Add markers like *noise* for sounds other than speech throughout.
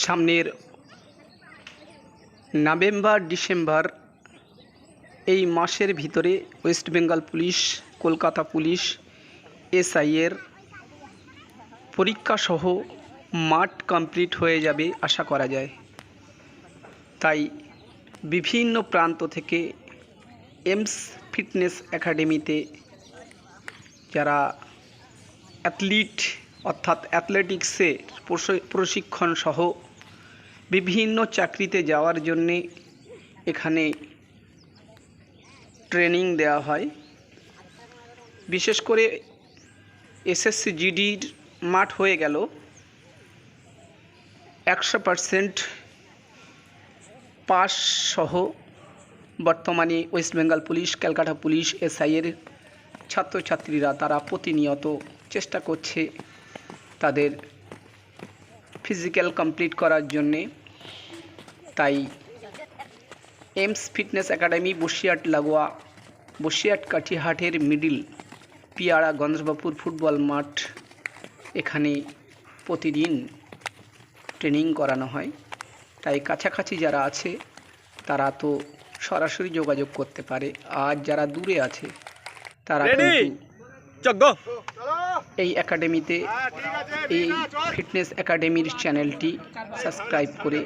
সামনের November, December এই মাসের ভিতরে West Bengal police, Kolkata police, এসআইয়ের পরীক্ষাসহ মাঠ কমপ্লিট হয়ে যাবে আশা করা যায়। তাই বিভিন্ন প্রান্ত থেকে এমস ফিটনেস একাডেমিতে যারা অ্যাথলিট অর্থাৎ অ্যাথলেটিক্সে প্রশিক্ষণ সহ বিভিন্ন চাকরিতে যাওয়ার জন্যে এখানে ট্রেনিং দেওয়া হয়। বিশেষ করে এসএসসি জিডির মাঠ হয়ে গেল। একশো পারসেন্ট পাস সহ বর্তমানে West Bengal police, Calcutta police, এসআইয়ের ছাত্রছাত্রীরা তারা প্রতিনিয়ত চেষ্টা করছে তাদের ফিজিক্যাল কমপ্লিট করার জন্যে। তাই এমস ফিটনেস একাডেমি বসিরহাট লাগোয়া বসিরহাট কাঠিহাটের মিডিল পিয়ারা গঞ্জবাপুর ফুটবল মাঠ এখানে প্রতিদিন ট্রেনিং করানো হয়। তাই কাছাকাছি যারা আছে তারা তো সরাসরি যোগাযোগ করতে পারে। আর যারা দূরে আছে তারা কিন্তু এই একাডেমিতে এই ফিটনেস একাডেমির চ্যানেলটি সাবস্ক্রাইব করে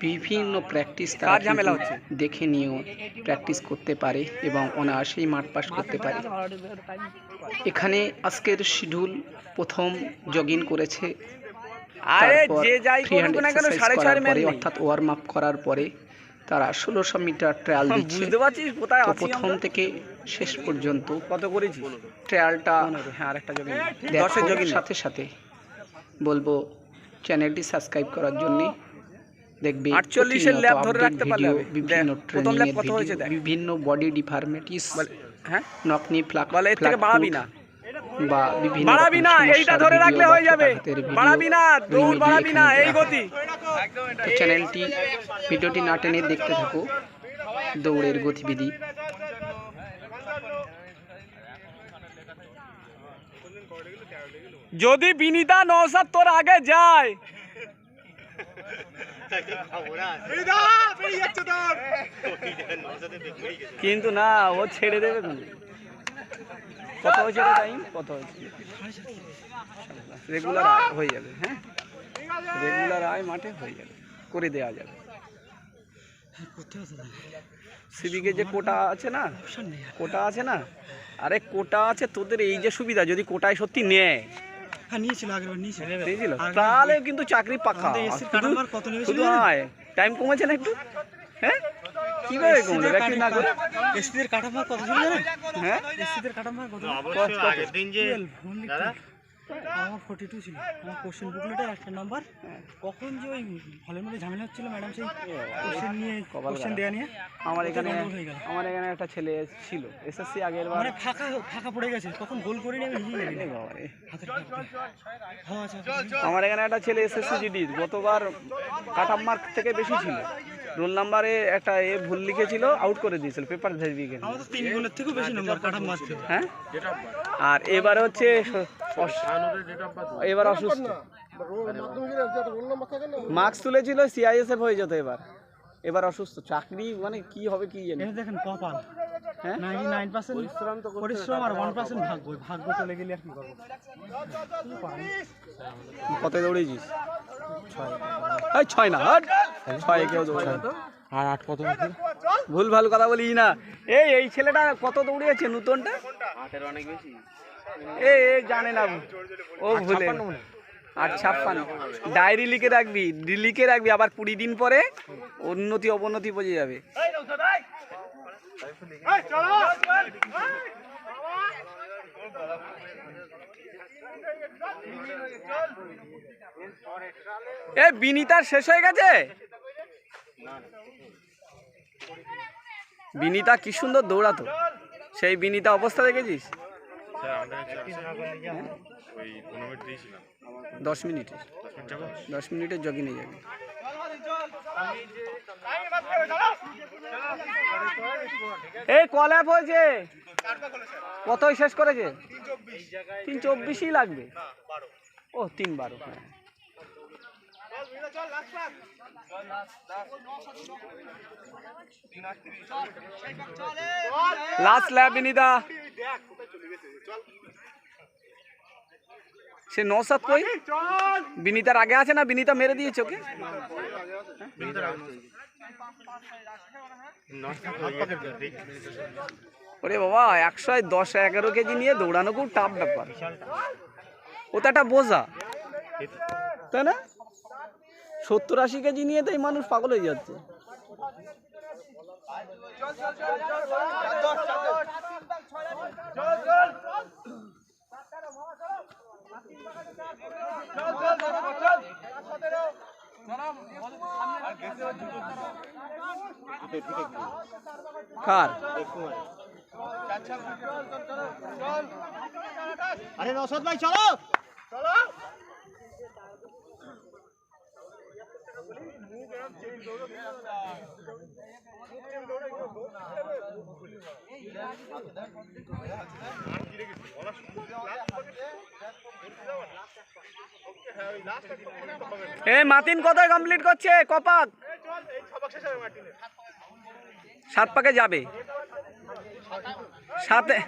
বিভিন্ন প্র্যাকটিস তারা ঝামেলা হচ্ছে? দেখে নিয়েও প্র্যাকটিস করতে পারে এবং অনায়াসেই মাঠ পাস করতে পারে এখানে আজকের শিডিউল প্রথম জগিং করেছে তারপর ফ্রি হ্যান্ড এক্সারসাইজ করার পরে অর্থাৎ ওয়ার্ম আপ করার পরে তারা ষোলোশো মিটার ট্রায়াল দিচ্ছে। বুঝতে পারছিস কোথায় প্রথম থেকে শেষ পর্যন্ত কত করেছি ট্রায়ালটা হ্যাঁ আরেকটা জগিং। দশের জগিং। সাথে সাথে বলব চ্যানেলটি সাবস্ক্রাইব করার জন্য দেখবে 48 এর ল্যাব ধরে রাখতে পারলে। বিভিন্ন প্রথম ট্রেনিং ল্যাব কত হয়েছে দেখ। বিভিন্ন বডি ডিফার্মেটিস হ্যাঁ? নকনি ফ্লাক বলে এর থেকে বাড়াবি না। বা বিভিন্ন বাড়াবি না এইটা ধরে রাখলে হয়ে যাবে। বাড়াবি না দৌড় বাড়াবি না এই গতি। চ্যানেলটি ভিডিওটি না টেনে দেখতে থাকো। দৌড়ের গতিবিধি। যদি বিনিতা নৌসাদ তোর আগে যায়। কিন্তু না ও ছেড়ে দেবে কত হয়েছে টাইম কত হয়েছে? রেগুলার হয়ে যাবে হ্যাঁ? রেগুলার আয় মাঠে হয়ে যাবে করে দেওয়া যাবে। সিভিকে যে কোটা আছে না কোটা আছে না? আরে কোটা আছে তোদের এই যে সুবিধা যদি কোটায় সত্যি নেয়। হ্যাঁ তাহলে কিন্তু চাকরি পাকা। নিয়েছিল শুধু আয়। টাইম কমেছে না একটু? হ্যাঁ? কি কমলো ব্যাকরি না করে? এসিদের কাঠামো কত ছিল হ্যাঁ? এসিদের কাঠামো কত অবশ্যই আগের দিন যে 12, only 12 আমার ফোর্টি টু ছিল আমার কোশ্চেন বুকলেটের একটা নাম্বার কখন যে ওই হলের মধ্যে ঝামেলা হচ্ছিল ম্যাডাম সেই কোশ্চেন নিয়ে কোশ্চেন দেওয়া নিয়ে আমার এখানে হয়ে। আমার এখানে একটা ছেলে ছিল এসএসসি আগের বার। মানে ফাঁকা ফাঁকা পড়ে গেছে। কখন গোল করে নিয়ে আমি নিজেই জানি। হ্যাঁ আচ্ছা আচ্ছা। আমার এখানে একটা ছেলে এসএসসি জিডি গতবার কাট অফ মার্ক থেকে বেশি ছিল। রোল নাম্বারে একটা এ ভুল লিখেছিল আউট করে দিয়েছিল পেপার ভেরিফিকেশন। আমার তো তিন গুণের থেকেও বেশি নাম্বার কাট কাটামার ছিল। হ্যাঁ? আর এবার হচ্ছে এবার অসুস্থ। মাস্ক তুলেছিল সিআইএসএফ হয়ে যেত এবার। এবার অসুস্থ। চাকরি মানে কি হবে কি জানি। দেখেন কপাল। হ্যাঁ? পরিশ্রম আর ওয়ান পার্সেন্ট ভাগ্য। ওই ভাগ্য চলে গেলে আর কি করব? কত দৌড়েছিস? ছয়। না। ছয় কেউ দৌড়ে। আর আট কত ভুল ভালো কথা বলি না। এই এই ছেলেটা কত দৌড়িয়েছে নতুনটা? এ এ জানে না। ও ভুলে। আর ছাপ্পান্ন। ডায়েরি লিখে রাখবি লিখে রাখবি আবার কুড়ি দিন পরে উন্নতি অবনতি বোঝা যাবে। এ বিনিতার শেষ হয়ে গেছে? বিনিতা কি সুন্দর দৌড়াতো? সেই বিনিতা অবস্থা দেখেছিস? দশ মিনিটের দশ মিনিটের জগিনে যাবে। এই কল অ্যাপ হয়েছে। কতই শেষ করেছে? তিন চব্বিশই লাগবে। ও তিন বারো হ্যাঁ। লাস্ট ল্যাব বিনিতা সে নসাদ কই বিনিতার আগে আছে না? বিনিতা মেরে দিয়েছে ওকে? ওরে বাবা, একশো দশ, এগারো কেজি নিয়ে দৌড়ানো খুব টাফ ব্যাপার। ও তো একটা বোঝা। তাই না? সত্তর আশি কেজি নিয়ে তো এই মানুষ পাগল হয়ে যাচ্ছে। আরে রসদ ভাই চলো। এ, মাতিন কোথায় কমপ্লিট করছে? কপাক। সাত পাকে যাবে। সাতে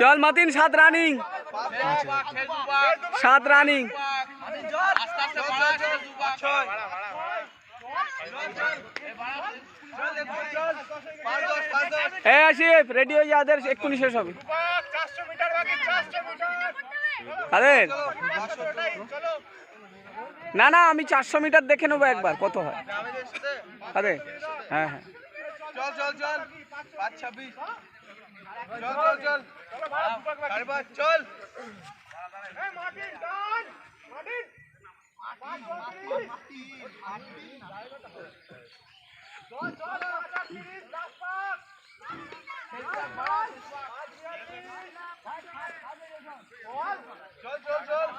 চল মাতিন, সাত রানিং সাত রানিং এ আসিফ রেডি হয়ে যা আদের এক্ষুনি শেষ হবে। আরে না না আমি চারশো মিটার দেখে নেব একবার কত হয়। আরে হ্যাঁ হ্যাঁ। চল চল চল। পাঁচ ছাব্বিশ। চল চল চল। চল। চল চল চল।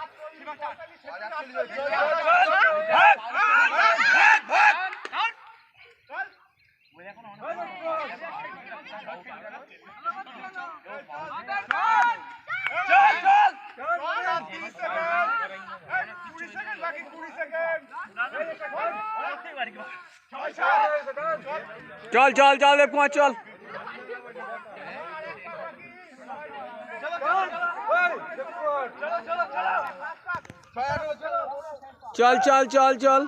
চল চল চল রে কুমার চল। চল চল চল চল।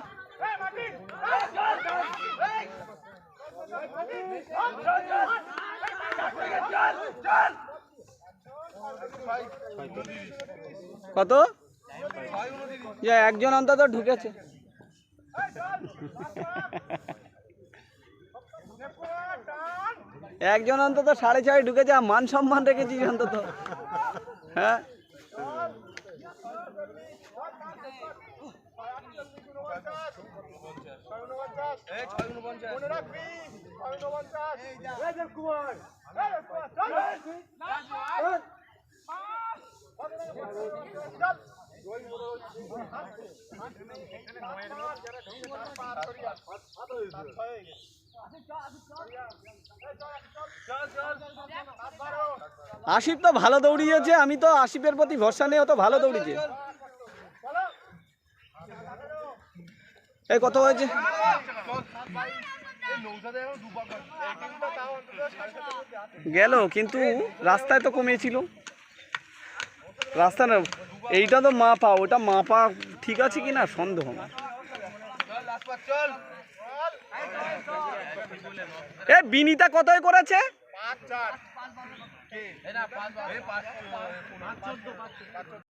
কত? যে একজন অন্তত ঢুকেছে। *laughs* একজন অন্তত সাড়ে ছয় ঢুকেছে আর মান সম্মান রেখেছিস অন্তত। হ্যাঁ? আশিফ তো ভালো দৌড়িয়েছে, আমি তো আশিফের প্রতি ভরসা নেই তো ভালো দৌড়িয়েছে। এই, কত হয়েছে? গেল, কিন্তু রাস্তায় তো কমিয়েছিল রাস্তা না, এইটা তো মাপা, ওটা মাপা ঠিক আছে কি না সন্দেহ না এ, বিনিতা কতই করেছে?